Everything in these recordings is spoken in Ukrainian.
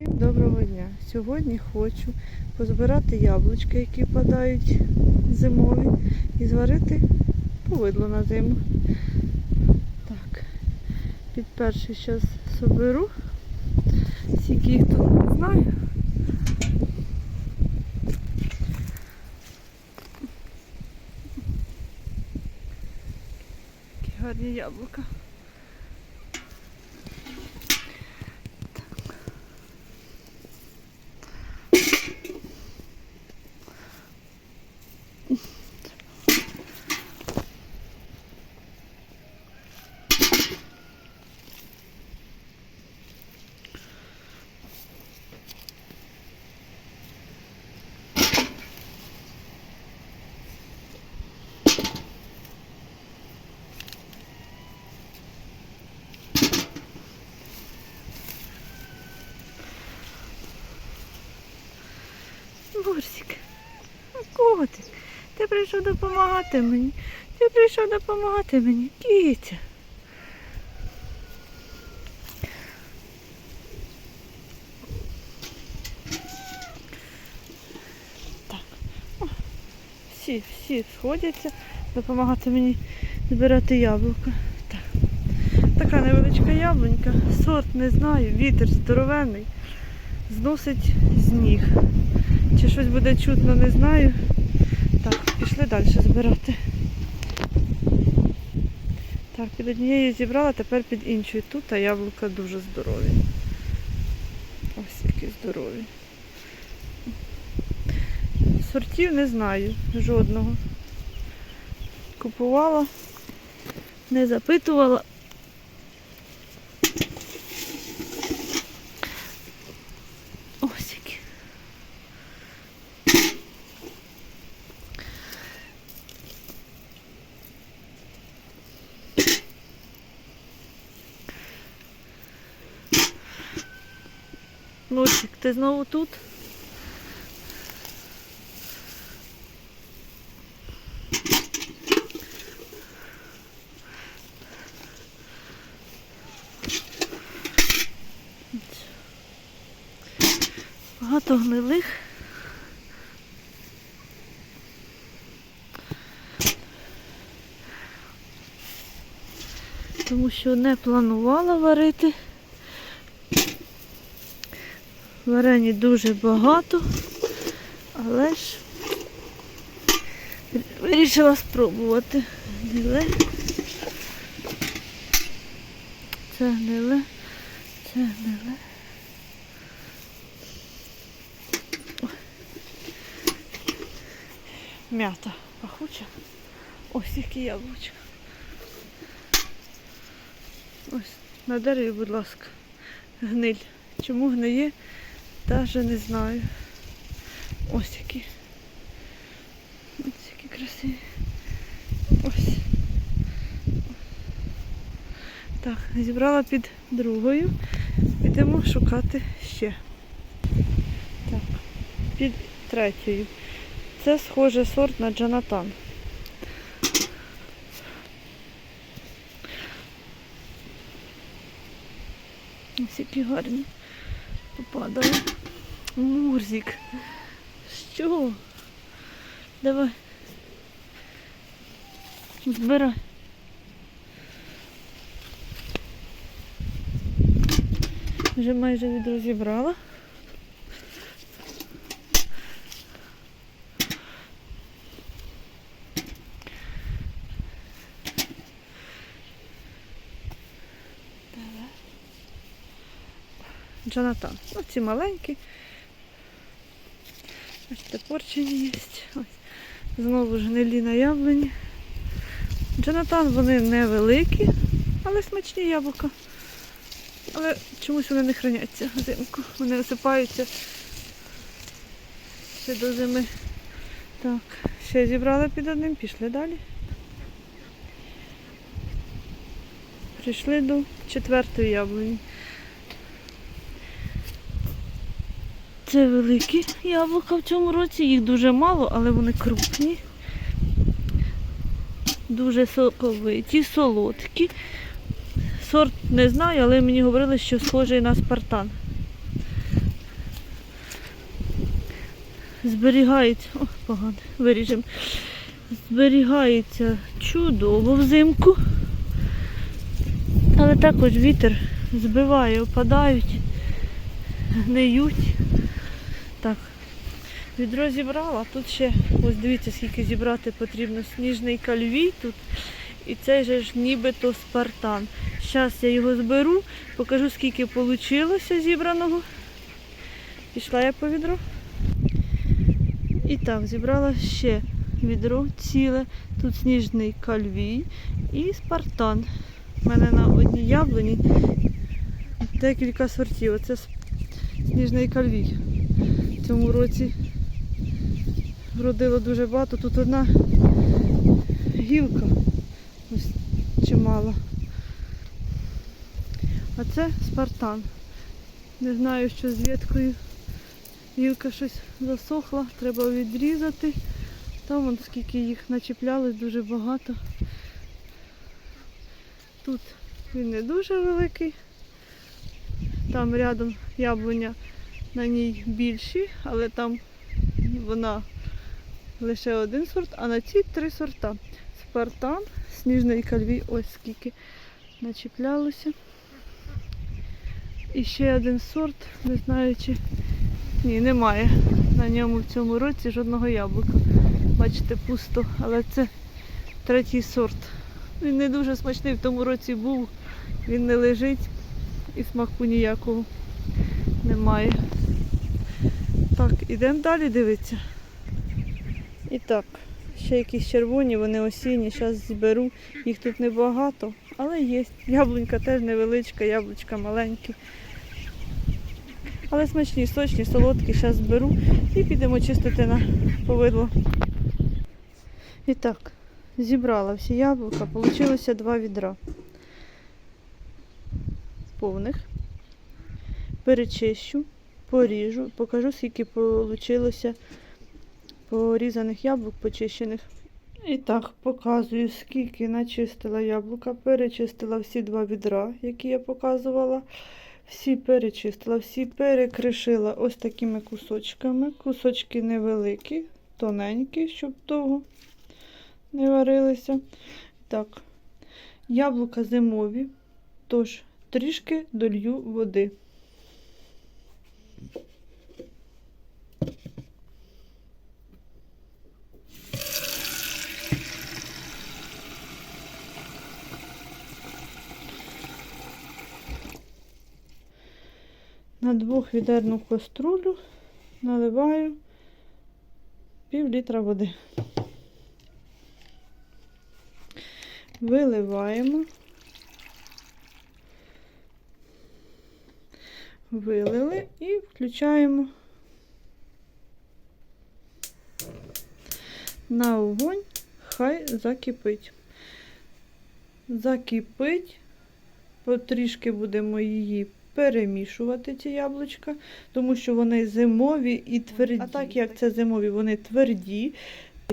Всім доброго дня! Сьогодні хочу позбирати яблучки, які падають зимові, і зварити повидло на зиму. Так, під перший зараз соберу. Скільки їх тут не знаю. Які гарні яблука. Котик, ти прийшов допомагати мені. Ти прийшов допомагати мені, кітя. Так. О, всі, всі сходяться допомагати мені збирати яблука. Так. Така невеличка яблунька, сорт не знаю, вітер здоровенний, зносить з ніг. Чи щось буде чутно, не знаю. Так, пішли далі збирати. Так, під однією зібрала, тепер під іншою. Тут а яблука дуже здорові. Ось які здорові. Сортів не знаю жодного. Купувала, не запитувала. Ось які. Носик, ти знову тут? Багато гнилих. Тому що не планувала варити. Варені дуже багато, але ж вирішила спробувати. Гниле. Це гниле, це гниле. М'ята пахуча. Ось які яблучка. Ось, на дереві, будь ласка, гниль. Чому гниє? Даже не знаю. Ось які. Ось які красиві. Ось. Так, зібрала під другою. Підемо шукати ще. Так, під третьою. Це схоже сорт на Джанатан. Ось які гарні попадали. Мурзик. Що? Давай. Збирай. Вже майже відро Джонатан. Ну, ці маленькі. Бачите, порчені є. Ось. Знову ж гнилі на яблуні. Джонатан вони невеликі, але смачні яблука. Але чомусь вони не храняться взимку. Вони висипаються ще до зими. Так, ще зібрали під одним, пішли далі. Прийшли до четвертої яблуні. Це великі яблука в цьому році, їх дуже мало, але вони крупні. Дуже соковиті, солодкі. Сорт не знаю, але мені говорили, що схожий на спартан. зберігається. О, погано, виріжемо. Зберігається чудово взимку. Але також вітер збиває, опадають, гниють. Так, відро зібрала. Тут ще, ось дивіться, скільки зібрати потрібно. Сніжний кальвій тут. І цей же ж нібито спартан. Зараз я його зберу, покажу, скільки вийшло зібраного. Пішла я по відро. І так, зібрала ще відро ціле. Тут сніжний кальвій і спартан. У мене на одній яблуні декілька сортів. Оце сніжний кальвій. В цьому році вродило дуже багато. Тут одна гілка. Ось чимало. А це спартан. Не знаю, що з веткою. Гілка щось засохла, треба відрізати. Там вон скільки їх начіплялось, дуже багато. Тут він не дуже великий. Там рядом яблуня на ній більші, але там вона лише один сорт, а на цій три сорта. Спартан, сніжний кальвій, ось скільки начіплялося. І ще один сорт, не знаю чи. Ні, немає на ньому в цьому році жодного яблука. Бачите, пусто, але це третій сорт. Він не дуже смачний в тому році був, він не лежить і смаку ніякого немає. Так, ідемо далі дивитися. І так, ще якісь червоні, вони осінні, зараз зберу. Їх тут небагато, але є. Яблунька теж невеличка, яблучка маленькі. Але смачні, сочні, солодкі, зараз зберу і підемо чистити на повидло. І так, зібрала всі яблука, получилося два відра. Повних. Перечищу, поріжу, покажу, скільки вийшло порізаних яблук почищених. І так, показую, скільки начистила яблука, перечистила всі два відра, які я показувала. Всі перечистила, всі перекришила ось такими кусочками. Кусочки невеликі, тоненькі, щоб довго не варилися. Так, яблука зимові, тож трішки долью води. На двохвідерну каструлю наливаю пів літра води. Виливаємо. Вилили і включаємо на огонь, хай закипить. Закипить, потрішки будемо її перемішувати, ці яблучка, тому що вони зимові і тверді. А так як це зимові, вони тверді.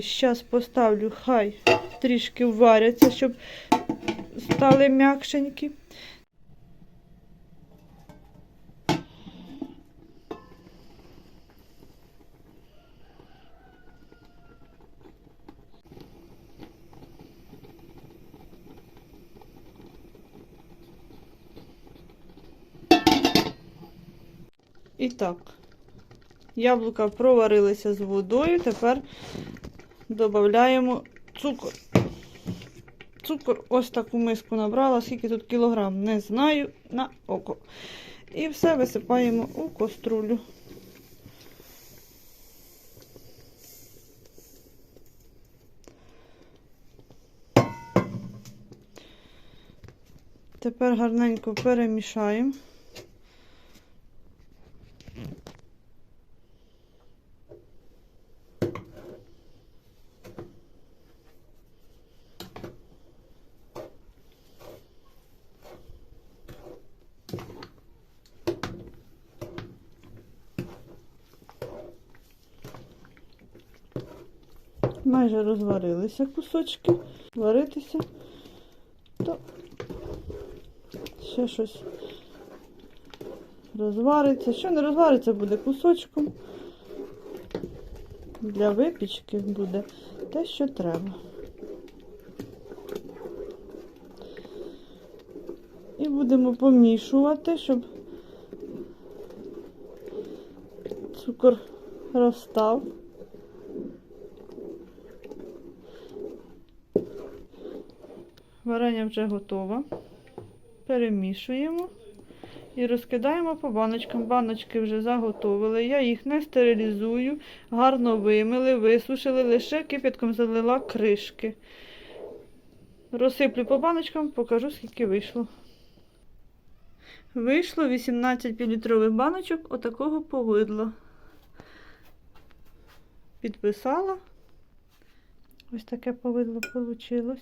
Зараз поставлю, хай трішки варяться, щоб стали м'якшенькі. І так, яблука проварилися з водою, тепер додаємо цукор. Цукор ось таку миску набрала, скільки тут кілограм, не знаю, на око. І все висипаємо у каструлю. Тепер гарненько перемішаємо. Майже розварилися кусочки, варитися, то ще щось розвариться. Що не розвариться, буде кусочком. Для випічки буде те, що треба. І будемо помішувати, щоб цукор розстав. Варення вже готове. Перемішуємо і розкидаємо по баночкам. Баночки вже заготовили. Я їх не стерилізую, гарно вимили, висушили, лише кипятком залила кришки. Розсиплю по баночкам, покажу, скільки вийшло. Вийшло 18 півлітрових баночок отакого повидла. Підписала. Ось таке повидло вийшло.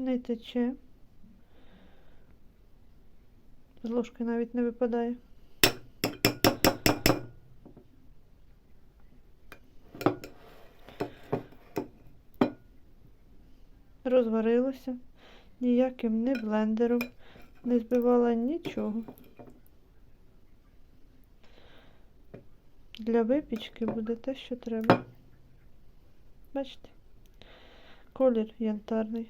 Не тече. З ложки навіть не випадає. Розварилося. Ніяким не блендером. Не збивала нічого. Для випічки буде те, що треба. Бачите? Колір янтарний.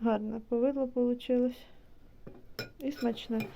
Гарне повидло вийшло. І смачне.